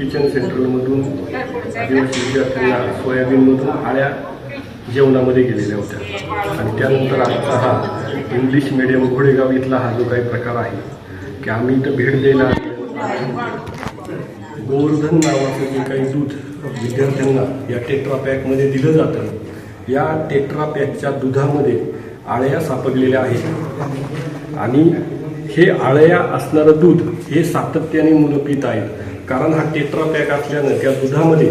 Kitchen सेंटरमधून आदिवासी विद्यार्थ्यांना सोयाबीनमधून आळ्या जेवणामध्ये गेलेल्या होत्या. आणि त्यानंतर आजचा हा इंग्लिश मिडियम घोडेगाव इथला हा जो काही प्रकार आहे की आम्ही इथं भेट द्यायला गोवर्धन नावाचं जे काही दूध विद्यार्थ्यांना या टेट्रा पॅकमध्ये दिलं जातं या टेट्रा पॅकच्या दुधामध्ये आळ्या सापडलेल्या आहेत. आणि हे आळ्या असणारं दूध हे सातत्याने मुलं पित आहेत. कारण हा टेट्रा पॅक असल्यानं त्या दुधामध्ये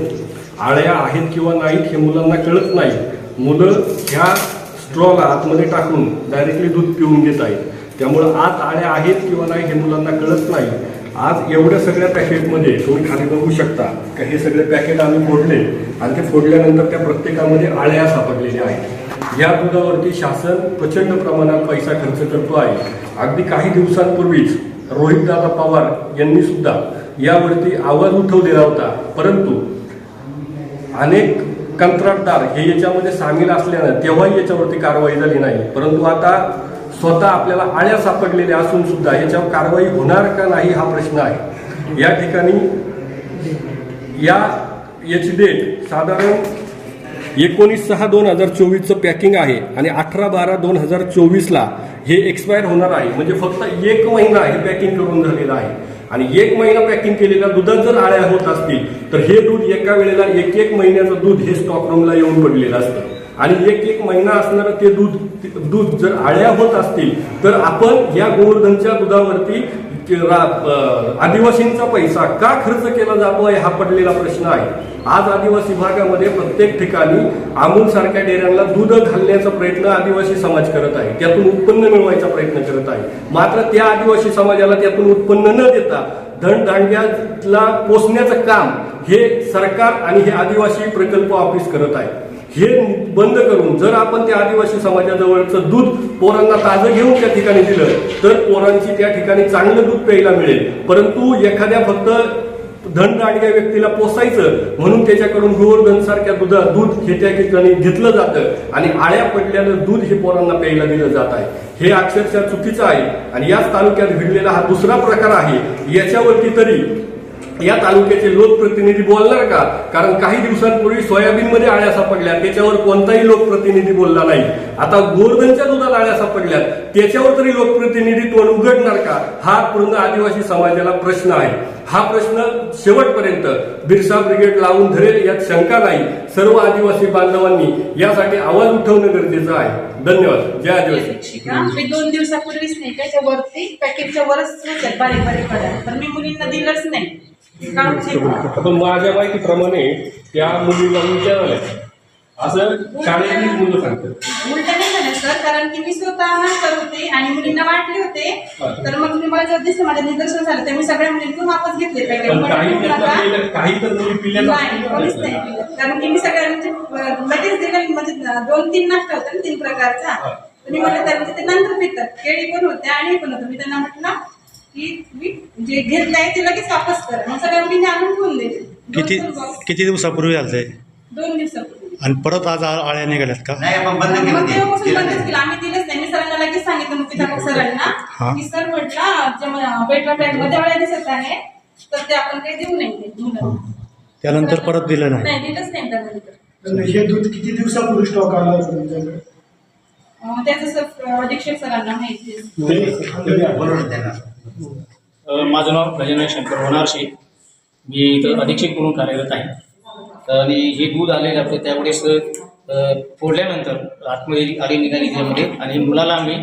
आळ्या आहेत किंवा नाहीत हे मुलांना कळत नाही. मुलं ह्या स्ट्रॉला आतमध्ये टाकून डायरेक्टली दूध पिऊन घेत आहेत. त्यामुळं आत आळ्या आहेत किंवा नाही हे मुलांना कळत नाही. आज एवढ्या सगळ्या पॅकेटमध्ये तुम्ही खाली बघू शकता का हे सगळे पॅकेट आम्ही फोडले आणि ते फोडल्यानंतर त्या प्रत्येकामध्ये आळ्या सापडलेल्या आहेत. या दुधावरती शासन प्रचंड प्रमाणात पैसा खर्च करतो आहे. अगदी काही दिवसांपूर्वीच रोहितदादा पवार यांनी सुद्धा यावरती आवाज उठवलेला होता. परंतु अनेक कंत्राटदार हे याच्यामध्ये सामील असल्यानं तेव्हाही याच्यावरती कारवाई झाली नाही. परंतु आता स्वतः आपल्याला आळ्या सापडलेल्या असून सुद्धा याच्यावर कारवाई होणार का नाही हा प्रश्न आहे. या ठिकाणी या याची डेट साधारण एकोणीस सहा दोन हजार चोवीसचं पॅकिंग आहे आणि अठरा बारा दोन हजार चोवीसला हे एक्सपायर होणार आहे. म्हणजे फक्त एक महिना हे पॅकिंग करून झालेलं आहे. आणि एक महिना पॅकिंग केलेल्या दुधात जर आळ्या होत असतील तर हे दूध एका वेळेला एक एक महिन्याचं दूध हे स्टॉक रूमला येऊन पडलेलं असतं. आणि एक एक महिना असणारं ते दूध दूध जर आळ्या होत असतील तर आपण या गोवर्धनच्या दुधावरती आदिवासींचा पैसा का खर्च केला जातोय हा पडलेला प्रश्न आहे. आज आदिवासी भागामध्ये प्रत्येक ठिकाणी अमूल सारख्या डेऱ्यांना दूध घालण्याचा प्रयत्न आदिवासी समाज करत आहे. त्यातून उत्पन्न मिळवायचा प्रयत्न करत आहे. मात्र त्या आदिवासी समाजाला त्यातून उत्पन्न न देता धनदांड्याला पोचण्याचं काम हे सरकार आणि हे आदिवासी प्रकल्प ऑफिस करत आहे. हे बंद करून जर आपण त्या आदिवासी समाजाजवळचं दूध पोरांना ताजं घेऊन त्या ठिकाणी दिलं तर पोरांची त्या ठिकाणी चांगलं दूध प्यायला मिळेल. परंतु एखाद्या फक्त धनदांडग्या व्यक्तीला पोसायचं म्हणून त्याच्याकडून गोवर्धन सारख्या दुधा दूध हे त्या ठिकाणी घेतलं जातं आणि आळ्या पडल्यानं दूध हे पोरांना प्यायला दिलं जात आहे. हे अक्षरशः चुकीचं आहे आणि याच तालुक्यात घडलेला हा दुसरा प्रकार आहे. याच्यावरती तरी या तालुक्याचे लोकप्रतिनिधी बोलणार का? कारण काही दिवसांपूर्वी सोयाबीनमध्ये आळ्या सापडल्या त्याच्यावर कोणताही लोकप्रतिनिधी बोलला नाही. आता गोरधनच्या दुधात आळ्या सापडल्या त्याच्यावर तरी लोकप्रतिनिधी तोंड उघडणार का? हा पूर्ण आदिवासी समाजाला प्रश्न आहे. हा प्रश्न शेवटपर्यंत बिरसा ब्रिगेड लावून धरेल यात शंका नाही. सर्व आदिवासी बांधवांनी यासाठी आवाज उठवणं गरजेचं आहे. धन्यवाद. जय आदिवासी. मी दोन दिवसापूर्वीच नाही त्याच्या वरती पॅकेटच्या वरच बारीक बारीक तर मी मुलींना दिलंच नाही. पण माझ्या माहितीप्रमाणे त्या मुलीला झाल्या असं शाळेतली मुलं सांगतात. नाही सर कारण की मी स्वतः नंतर होते आणि मुलींना वाटले होते. तर मग मी मला जेव्हा दिसलं माझं निदर्शन झालं तर मी सगळ्या मुलींकडून वापस घेतले. पण काही म्हटलं त्यातल्या नका. पिल्ल्या- काही तर मुली पिल्ल्या नाही कोणीच नाही पिलं. कारण की मी सगळ्यांचे अं, लगेच दिलं म्हणजे दोन तीन नाश्ता होता ना तीन प्रकारचा. तर मी म्हटलं त्यांचे ते नंतर पितात. केळी पण होत्या आणि हे पण होतं. मी त्यांना म्हटलं की मी जे घेतलंय ते लगेच वापस कर. मग सगळ्या मुलींनी आणून ठेवून दिले किती box. किती दिवसापूर्वी झालं ते दोन दिवसापूर्वी. आणि परत आज आ- आळ्या निघाल्यात का? नाही आपण बंद केलं मग ते तेव्हापासून केलं बंदच नाही. केलं. आम्ही दिलंच नाही. मी सरांना लगेच सांगितलं मुख्याध्यापक सरांना. की सर म्हटलं बेटर पॅकमध्ये दिसत आहे तर ते आपण काही देऊ ते मुलांना. त्यानंतर परत दिलं नाही. नाही दिलंच नाही हे दूध किती दिवसापूर्वी स्टॉक आला होता तुमच्याकडे? त्याचं सर अधीक्षक सरांना माहिती आहे. बोलवलं त्यांना. अ, माझं नाव गजानन शंकर होणारशी मी इथं अधीक्षक म्हणून कार्यरत आहे. आणि हे दूध आलेलं आपलं त्यावेळेस फोडल्यानंतर आतमध्ये आली निघाली त्यामध्ये आणि मुलाला आम्ही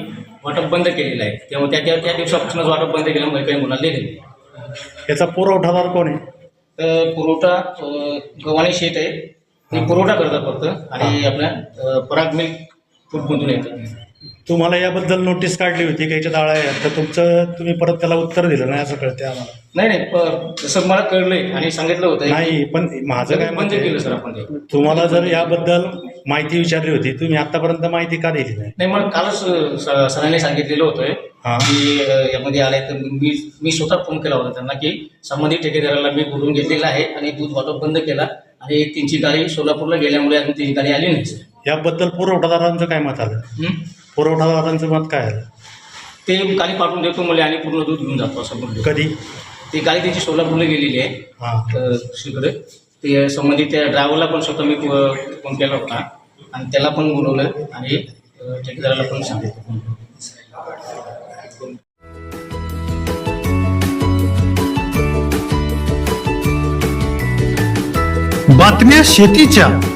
वाटप बंद केलेलं आहे. त्यामुळे त्या त्या त्या दिवसापासूनच वाटप बंद केल्यामुळे काही मुलाला दिलेलं याचा पुरवठादार कोण आहे? तर पुरवठा गव्हाणे शेत आहे. ते पुरवठा करतात फक्त. आणि आपल्या पराग मिल्क फूडमधून येतं. तुम्हाला याबद्दल नोटीस काढली होती की याच्यात आळ्या आहेत. तर तुमचं तुम्ही परत त्याला उत्तर दिलं नाही असं कळते आम्हाला. नाही नाही प- जसं मला कळलंय आणि सांगितलं होतं नाही पण माझं काय मत बंद केलं सर आहे, आपण ते. तुम्हाला जर याबद्दल माहिती विचारली होती तुम्ही आतापर्यंत माहिती का दिली नाही? नाही मला कालच अ, स- सरांनी सांगितलेलं होतं हा. की अ, यामध्ये आले तर मी मी स्वतः फोन केला होता त्यांना की संबंधित ठेकेदाराला मी बोलून घेतलेलं आहे आणि दूध वाटप बंद केला आणि त्यांची गाडी सोलापूरला गेल्यामुळे अजून त्यांची गाडी आली नाही सर. याबद्दल पुरवठादारांचं काय मत आलं? हं? पुरवठादारांचं मत काय आलं? ते गाडी पाठवून देतो मला आणि पूर्ण दूध घेऊन जातो असं म्हणलं. कधी? ती गाडी त्याची सोलापूरला गेलेली आहे. हां. अ, दुसरीकडे. ते संबंधित त्या ड्रायव्हरला पण स्वतः मी फो- फोन केला होता. आणि त्याला पण बोलवलं आणि अ, ठेकेदाराला पण सांगितलं. बातम्या शेतीच्या.